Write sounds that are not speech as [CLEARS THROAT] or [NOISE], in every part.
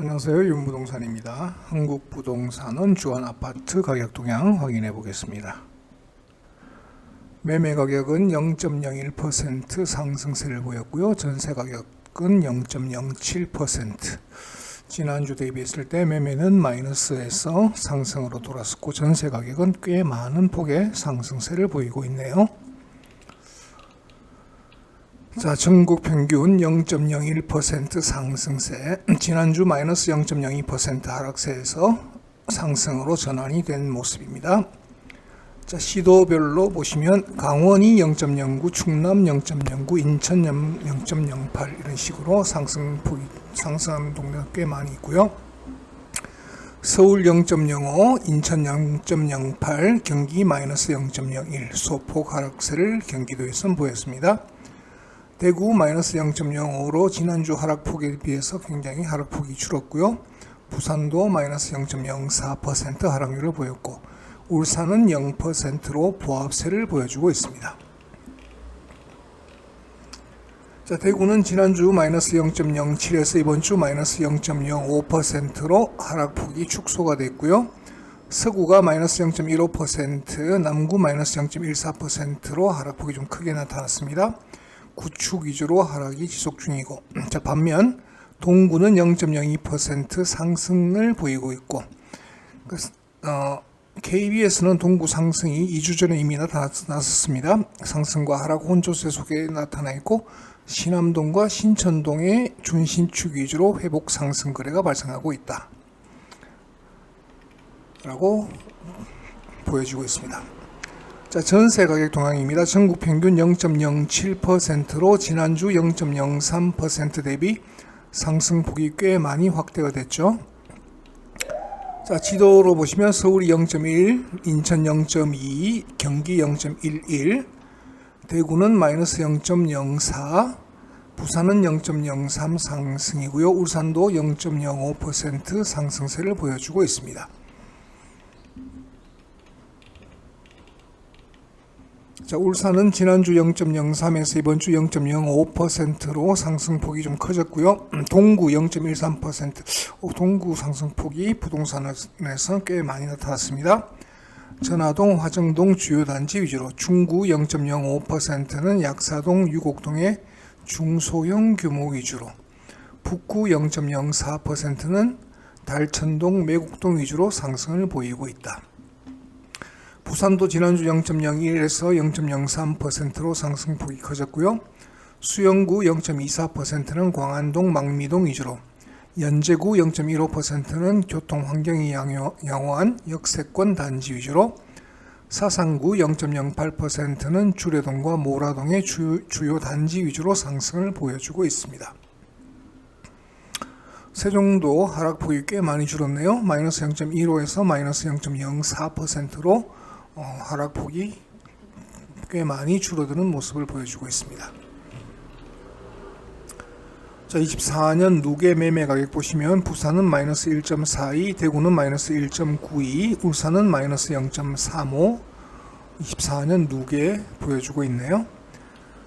안녕하세요. 윤부동산입니다. 한국부동산은 주한 아파트 가격 동향 확인해 보겠습니다. 매매 가격은 0.01% 상승세를 보였고요. 전세 가격은 0.07%. 지난주 대비했을 때 매매는 마이너스에서 상승으로 돌았었고 전세 가격은 꽤 많은 폭의 상승세를 보이고 있네요. 자, 전국 평균 0.01% 상승세, 지난주 마이너스 0.02% 하락세에서 상승으로 전환이 된 모습입니다. 자, 시도별로 보시면 강원이 0.09, 충남 0.09, 인천 0.08 이런 식으로 상승폭이 상승하는 동네가 꽤 많이 있고요. 서울 0.05, 인천 0.08, 경기 마이너스 0.01, 소폭 하락세를 경기도에선 보였습니다. 대구 마이너스 0.05로 지난주 하락폭에 비해서 굉장히 하락폭이 줄었고요. 부산도 마이너스 0.04% 하락률을 보였고 울산은 0%로 보합세를 보여주고 있습니다. 자, 대구는 지난주 마이너스 0.07에서 이번 주 마이너스 0.05%로 하락폭이 축소가 됐고요. 서구가 마이너스 0.15%, 남구 마이너스 0.14%로 하락폭이 좀 크게 나타났습니다. 구축 위주로 하락이 지속 중이고 [CLEARS THROAT] 자 반면 동구는 0.02% 상승을 보이고 있고 어, KBS는 동구 상승이 2주 전에 이미 나타났습니다. 상승과 하락 혼조세 속에 나타나 있고 신암동과 신천동의 준신축 위주로 회복 상승 거래가 발생하고 있다. 라고 보여지고 있습니다. 자, 전세 가격 동향입니다. 전국 평균 0.07%로 지난주 0.03% 대비 상승폭이 꽤 많이 확대가 됐죠. 자, 지도로 보시면 서울이 0.1, 인천 0.2, 경기 0.11, 대구는 마이너스 0.04, 부산은 0.03 상승이고요. 울산도 0.05% 상승세를 보여주고 있습니다. 자, 울산은 지난주 0.03에서 이번 주 0.05%로 상승폭이 좀 커졌고요. 동구 0.13%, 어, 동구 상승폭이 부동산에서 꽤 많이 나타났습니다. 전화동, 화정동 주요 단지 위주로 중구 0.05%는 약사동, 유곡동의 중소형 규모 위주로 북구 0.04%는 달천동, 매국동 위주로 상승을 보이고 있다. 부산도 지난주 0.01에서 0.03%로 상승폭이 커졌고요. 수영구 0.24%는 광안동, 망미동 위주로, 연제구 0.15%는 교통 환경이 양호한 역세권 단지 위주로, 사상구 0.08%는 주례동과 모라동의 주, 주요 단지 위주로 상승을 보여주고 있습니다. 세종도 하락폭이 꽤 많이 줄었네요. 마이너스 0.15에서 마이너스 0.04%로 어, 하락폭이 꽤 많이 줄어드는 모습을 보여주고 있습니다. 자, 24년 누계 매매 가격 보시면 부산은 마이너스 1.42, 대구는 마이너스 1.92, 울산은 마이너스 0.35, 24년 누계 보여주고 있네요.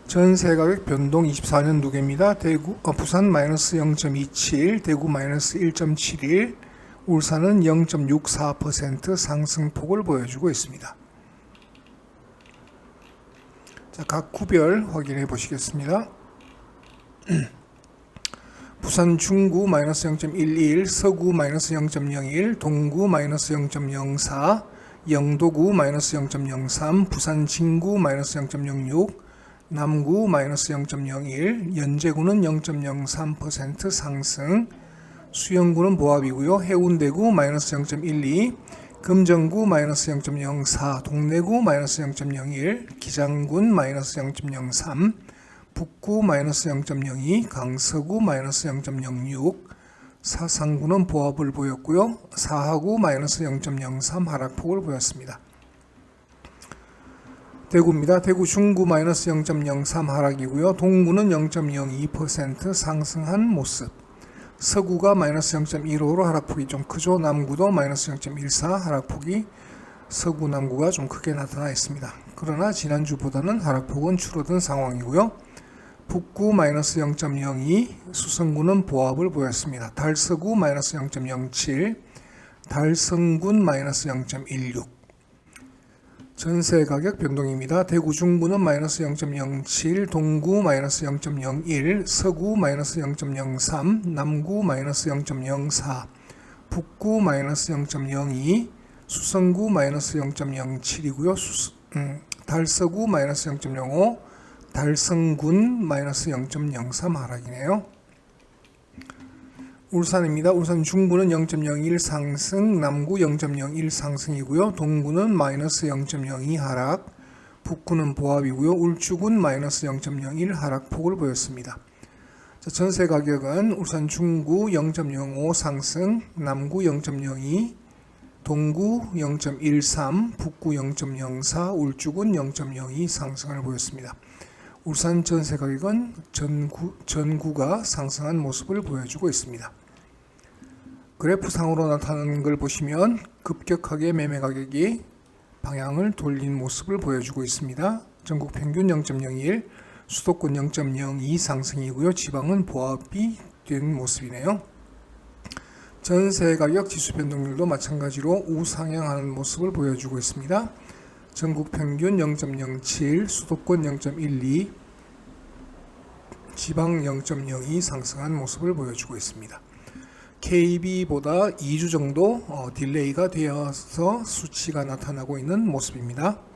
전세 가격 변동 24년 누계입니다. 대구, 어, 부산 마이너스 0.27, 대구 마이너스 1.71, 울산은 0.64% 상승폭을 보여주고 있습니다. 자, 각 구별 확인해 보시겠습니다. [CLEARS THROAT] 부산 중구 마이너스 0.11, 서구 마이너스 0.01, 동구 마이너스 0.04, 영도구 마이너스 0.03, 부산 진구 마이너스 0.06, 남구 마이너스 0.01, 연제구는 0.03% 상승, 수영구는 보합이고요. 해운대구 마이너스 0.12, 금정구 마이너스 0.04, 동래구 마이너스 0.01, 기장군 마이너스 0.03, 북구 마이너스 0.02, 강서구 마이너스 0.06, 사상구는 보합을 보였고요. 사하구 마이너스 0.03 하락폭을 보였습니다. 대구입니다. 대구 중구 마이너스 0.03 하락이고요. 동구는 0.02% 상승한 모습. 서구가 마이너스 0.15로 하락폭이 좀 크죠. 남구도 마이너스 0.14 하락폭이 서구 남구가 좀 크게 나타나 있습니다. 그러나 지난주보다는 하락폭은 줄어든 상황이고요. 북구 마이너스 0.02, 수성구는 보합을 보였습니다. 달서구 마이너스 0.07, 달성군 마이너스 0.16. 전세 가격 변동입니다. 대구 중구는 마이너스 0.07, 동구 마이너스 0.01, 서구 마이너스 0.03, 남구 마이너스 0.04, 북구 마이너스 0.02, 수성구 마이너스 0.07이고요. 수, 음, 달서구 마이너스 0.05, 달성군 마이너스 0.03 하락이네요. 울산입니다. 울산 중구는 0.01 상승, 남구 0.01 상승이고요. 동구는 마이너스 0.02 하락, 북구는 보합이고요. 울주군 마이너스 0.01 하락폭을 보였습니다. 자, 전세 가격은 울산 중구 0.05 상승, 남구 0.02, 동구 0.13, 북구 0.04, 울주군 0.02 상승을 보였습니다. 울산 전세 가격은 전구, 전구가 상승한 모습을 보여주고 있습니다. 그래프상으로 나타나는 걸 보시면 급격하게 매매 가격이 방향을 돌린 모습을 보여주고 있습니다. 전국 평균 0.01, 수도권 0.02 상승이고요. 지방은 보합이 된 모습이네요. 전세 가격 지수 변동률도 마찬가지로 우상향하는 모습을 보여주고 있습니다. 전국 평균 0.07, 수도권 0.12, 지방 0.02 상승한 모습을 보여주고 있습니다. KB보다 2주 정도 어, 딜레이가 되어서 수치가 나타나고 있는 모습입니다.